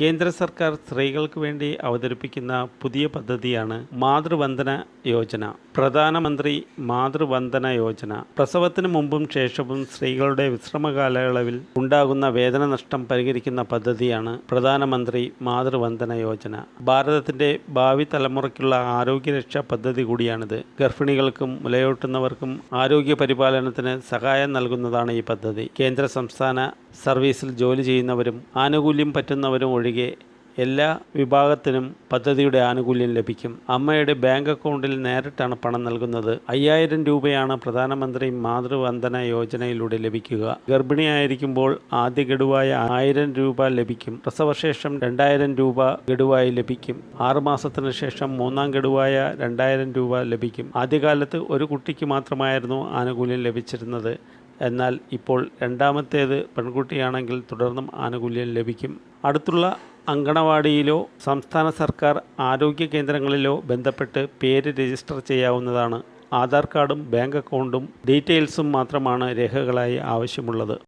കേന്ദ്ര സർക്കാർ സ്ത്രീകൾക്ക് വേണ്ടി അവതരിപ്പിക്കുന്ന പുതിയ പദ്ധതിയാണ് മാതൃവന്ദന യോജന. പ്രധാനമന്ത്രി മാതൃവന്ദന യോജന. പ്രസവത്തിന് മുമ്പും ശേഷവും സ്ത്രീകളുടെ വിശ്രമ കാലയളവിൽ ഉണ്ടാകുന്ന വേതന നഷ്ടം പരിഹരിക്കുന്ന പദ്ധതിയാണ് പ്രധാനമന്ത്രി മാതൃവന്ദന യോജന. ഭാരതത്തിന്റെ ഭാവി തലമുറയ്ക്കുള്ള ആരോഗ്യരക്ഷാ പദ്ധതി കൂടിയാണിത്. ഗർഭിണികൾക്കും മുലയൂട്ടുന്നവർക്കും ആരോഗ്യ പരിപാലനത്തിന് സഹായം നൽകുന്നതാണ് ഈ പദ്ധതി. കേന്ദ്ര സംസ്ഥാന സർവീസിൽ ജോലി ചെയ്യുന്നവരും ആനുകൂല്യം പറ്റുന്നവരും ഒഴികെ എല്ലാ വിഭാഗത്തിനും പദ്ധതിയുടെ ആനുകൂല്യം ലഭിക്കും. അമ്മയുടെ ബാങ്ക് അക്കൗണ്ടിൽ നേരിട്ടാണ് പണം നൽകുന്നത്. അയ്യായിരം രൂപയാണ് പ്രധാനമന്ത്രി മാതൃവന്ദന യോജനയിലൂടെ ലഭിക്കുക. ഗർഭിണിയായിരിക്കുമ്പോൾ ആദ്യ ഗഡുവായ ആയിരം രൂപ ലഭിക്കും. പ്രസവശേഷം രണ്ടായിരം രൂപ ഗഡുവായി ലഭിക്കും. ആറുമാസത്തിന് ശേഷം മൂന്നാം ഗഡുവായ രണ്ടായിരം രൂപ ലഭിക്കും. ആദ്യകാലത്ത് ഒരു കുട്ടിക്ക് മാത്രമായിരുന്നു ആനുകൂല്യം ലഭിച്ചിരുന്നത്. എന്നാൽ ഇപ്പോൾ രണ്ടാമത്തേത് പെൺകുട്ടിയാണെങ്കിൽ തുടർന്നും ആനുകൂല്യം ലഭിക്കും. അടുത്തുള്ള അങ്കണവാടിയിലോ സംസ്ഥാന സർക്കാർ ആരോഗ്യ കേന്ദ്രങ്ങളിലോ ബന്ധപ്പെട്ട് പേര് രജിസ്റ്റർ ചെയ്യാവുന്നതാണ്. ആധാർ കാർഡും ബാങ്ക് അക്കൗണ്ടും ഡീറ്റെയിൽസും മാത്രമാണ് രേഖകളായി ആവശ്യമുള്ളത്.